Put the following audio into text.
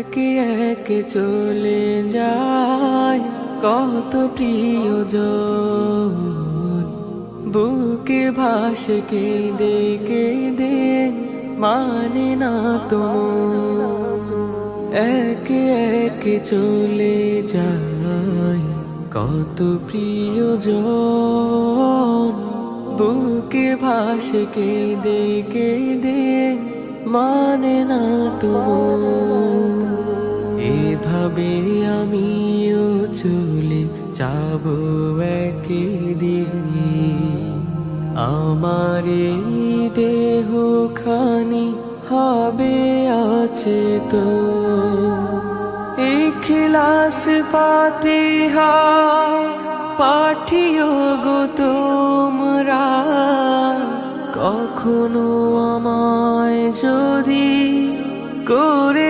একে একে চলে যায়। কত প্রিয় প্রিয়জন। বুকে ভাসে কেঁদে কেঁদে মানে না তোমার একে একে চলে যায়। কত প্রিয় প্রিয়জন। বুকে ভাসে কেঁদে কেঁদে মানে না তোমার এভাবে আমিও চলে যাব একদিন। আমার দেহ খানি হবে, আছে তো। ইখলাস ফাতিহা পাঠিও গো তোমরা। কখনো আমায় যদি করে